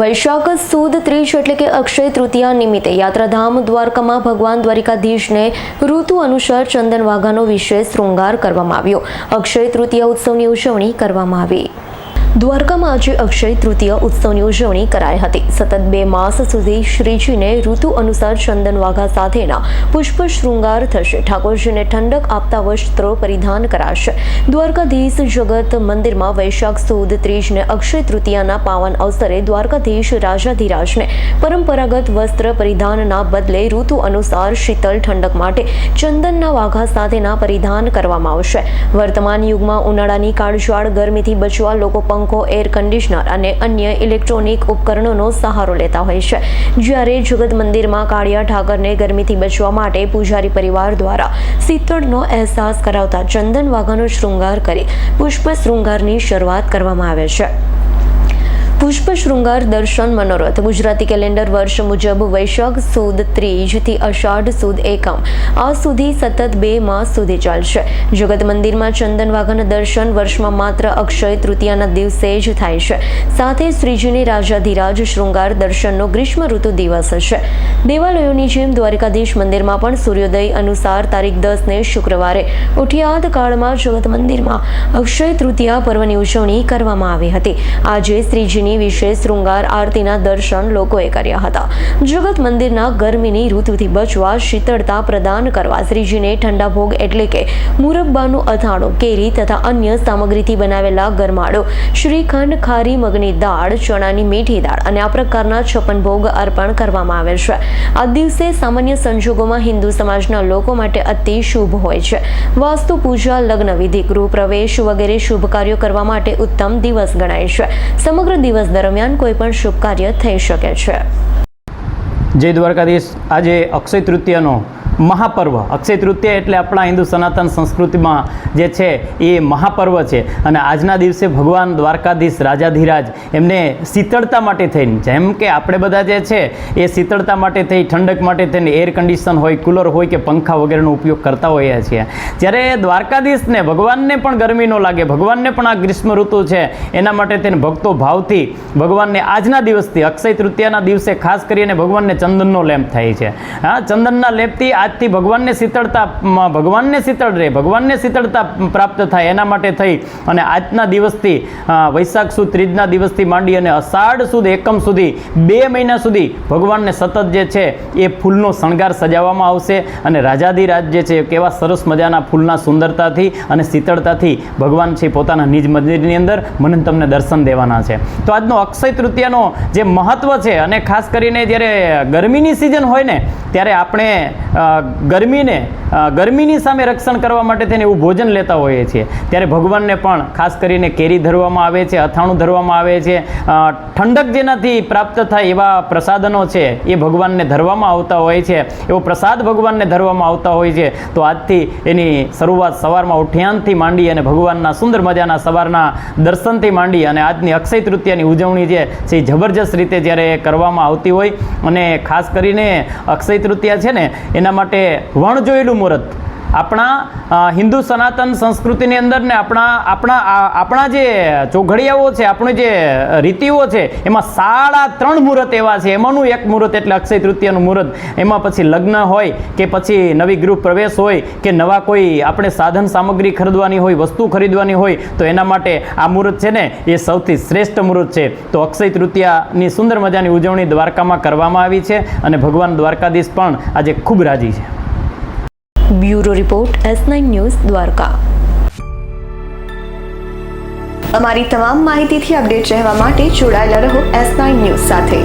વૈશાખ સુદ ત્રીજ એટલે કે અક્ષય તૃતીયા નિમિત્તે યાત્રાધામ દ્વારકામાં ભગવાન દ્વારિકાધીશને ઋતુ અનુસાર ચંદન વાઘાનો વિશેષ શૃંગાર કરવામાં આવ્યો. અક્ષય તૃતીયા ઉત્સવની ઉજવણી કરવામાં આવી. દ્વારકામાં આજે અક્ષય તૃતીય ઉત્સવની ઉજવણી કરાઈ હતી. સતત બે માસ સુધી શ્રીજીને ઋતુ અનુસાર ચંદન વાઘા સાથેના પુષ્પ શૃંગાર થશે. ઠાકોરજીને ઠંડક આપતા વસ્ત્રો પરિધાન કરાશે. દ્વારકાધીશ જગત મંદિરમાં વૈશાખ સુદ ત્રીજને અક્ષય તૃતીયાના પાવન અવસરે દ્વારકાધીશ રાજાધિરાજને પરંપરાગત વસ્ત્ર પરિધાનના બદલે ઋતુ અનુસાર શીતલ ઠંડક માટે ચંદનના વાઘા સાથેના પરિધાન કરવામાં આવશે. વર્તમાન યુગમાં ઉનાળાની કાળઝાળ ગરમીથી બચવા લોકો પંખો એર કન્ડિશનર અને અન્ય ઇલેક્ટ્રોનિક ઉપકરણોનો સહારો લેતા હોય છે. જ્યારે જગત મંદિરમાં કાળિયા ઠાકરને ગરમીથી બચવા માટે પૂજારી પરિવાર દ્વારા શીતળનો અહેસાસ કરાવતા ચંદન વાઘાનો શૃંગાર કરી પુષ્પ શૃંગારની શરૂઆત કરવામાં આવે છે. પુષ્પ શૃંગાર દર્શન મનોરથ. ગુજરાતી કેલેન્ડર વર્ષ મુજબ વૈશાખ સુદ ત્રીજથી અષાઢ સુદ એકમ. આ સુધી સતત બે માસ સુધી ચાલશે. જગત મંદિરમાં ચંદન વાઘન દર્શન વર્ષમાં માત્ર અક્ષય તૃતીયાના દિવસે જ થાય છે. સાથે શ્રીજીની રાજાધિરાજ શૃંગાર દર્શનનો ગ્રીષ્મ ઋતુ દિવસ હશે. દેવાલયોની જેમ દ્વારિકાધીશ મંદિરમાં પણ સૂર્યોદય અનુસાર તારીખ દસને શુક્રવારે ઉઠિયાદ કાળમાં જગત મંદિરમાં અક્ષય તૃતીયા પર્વની ઉજવણી કરવામાં આવી હતી. આજે શ્રીજીની વિશેષ શૃંગાર, આરતીના દર્શન લોકોએ કર્યા હતા. જગત મંદિરના ગરમીની ઋતુથી બચવા શીતળતા પ્રદાન કરવા શ્રીજીને ઠંડા ભોગ એટલે કે મુરબ્બાનું અથાણું, કેરી તથા અન્ય સામગ્રીથી બનાવેલા ગરમાળો, શ્રીખંડ, ખારી મગની દાળ, ચણાની મીઠી દાળ અને આ પ્રકારના છપ્પન ભોગ અર્પણ કરવામાં આવે છે. આ દિવસે સામાન્ય સંજોગોમાં હિન્દુ સમાજના લોકો માટે અતિ શુભ હોય છે. વાસ્તુ પૂજા લગ્ન વિધિ ગૃહ પ્રવેશ વગેરે શુભ કાર્યો કરવા માટે ઉત્તમ દિવસ ગણાય છે. સમગ્ર દિવસ દરમિયાન કોઈ પણ શુભ કાર્ય થઈ શકે છે. જય દ્વારકાધીશ. આજે અક્ષય તૃતીયાનો મહાપર્વ. અક્ષય તૃતીય એટલે આપણા હિન્દુ સનાતન સંસ્કૃતિમાં જે છે એ મહાપર્વ છે. અને આજના દિવસે ભગવાન દ્વારકાધીશ રાજાધિરાજ એમને શીતળતા માટે થઈને, જેમ કે આપણે બધા જે છે એ શીતળતા માટે થઈ, ઠંડક માટે થઈને એર કન્ડિશન હોય કુલર હોય કે પંખા વગેરેનો ઉપયોગ કરતા હોઈએ છીએ. જ્યારે દ્વારકાધીશને ભગવાનને પણ ગરમી ન લાગે, ભગવાનને પણ આ ગ્રીષ્મ ઋતુ છે, એના માટે તેને ભક્તો ભાવથી ભગવાનને આજના દિવસથી, અક્ષય તૃતીયાના દિવસે ખાસ કરીને ભગવાનને ચંદનનો લેપ થાય છે. હા, ચંદનના લેપથી આજથી ભગવાનને શીતળતા ભગવાનને શીતળ રહે ભગવાનને શીતળતા પ્રાપ્ત થાય એના માટે થઈ. અને આજના દિવસથી વૈશાખ સુદ, ત્રીજના દિવસથી માંડી અને અષાઢ સુદ, એકમ સુધી, બે મહિના સુધી ભગવાનને સતત જે છે એ ફૂલનો શણગાર સજાવવામાં આવશે. અને રાજાધિરાજ જે છે કેવા સરસ મજાના ફૂલના સુંદરતાથી અને શીતળતાથી ભગવાન છે પોતાના નિજ મંદિરની અંદર મને તમને દર્શન દેવાના છે. તો આજનો અક્ષય તૃતીયાનો જે મહત્વ છે અને ખાસ કરીને જ્યારે ગરમીની સિઝન હોય ને, ત્યારે આપણે ગરમીને ગરમીની સામે રક્ષણ કરવા માટે થઈને એવું ભોજન લેતા હોઈએ છીએ. ત્યારે ભગવાનને પણ ખાસ કરીને કેરી ધરવામાં આવે છે, અથાણું ધરવામાં આવે છે. ઠંડક જેનાથી પ્રાપ્ત થાય એવા પ્રસાદનો છે એ ભગવાનને ધરવામાં આવતા હોય છે. એવો પ્રસાદ ભગવાનને ધરવામાં આવતા હોય છે. તો આજથી એની શરૂઆત સવારમાં ઉઠ્યાનથી માંડી અને ભગવાનના સુંદર મજાના સવારના દર્શનથી માંડી અને આજની અક્ષય તૃતીયાની ઉજવણી છે એ જબરજસ્ત રીતે જ્યારે કરવામાં આવતી હોય અને ખાસ કરીને અક્ષય તૃતીયા છે ને, એના માટે વણ જોયેલું મુહૂર્ત. આપણા હિન્દુ સનાતન સંસ્કૃતિની અંદર ને આપણા આપણા આપણા જે ચોઘડિયાઓ છે, આપણી જે રીતિઓ છે, એમાં સાડા ત્રણ મુહૂર્ત એવા છે. એમાંનું એક મુહૂર્ત એટલે અક્ષય તૃતીયાનું મુહૂર્ત. એમાં પછી લગ્ન હોય કે પછી નવી ગૃહ પ્રવેશ હોય કે નવા કોઈ આપણે સાધન સામગ્રી ખરીદવાની હોય, વસ્તુ ખરીદવાની હોય, તો એના માટે આ મુહૂર્ત છે ને, એ સૌથી શ્રેષ્ઠ મુહૂર્ત છે. તો અક્ષય તૃતીયાની સુંદર મજાની ઉજવણી દ્વારકામાં કરવામાં આવી છે અને ભગવાન દ્વારકાધીશ પણ આજે ખૂબ રાજી છે. Bureau report S nine news Dwarka. અમારી તમામ માહિતીથી અપડેટ રહેવા માટે જોડાયેલા રહો એસ નાઇન ન્યૂઝ સાથે.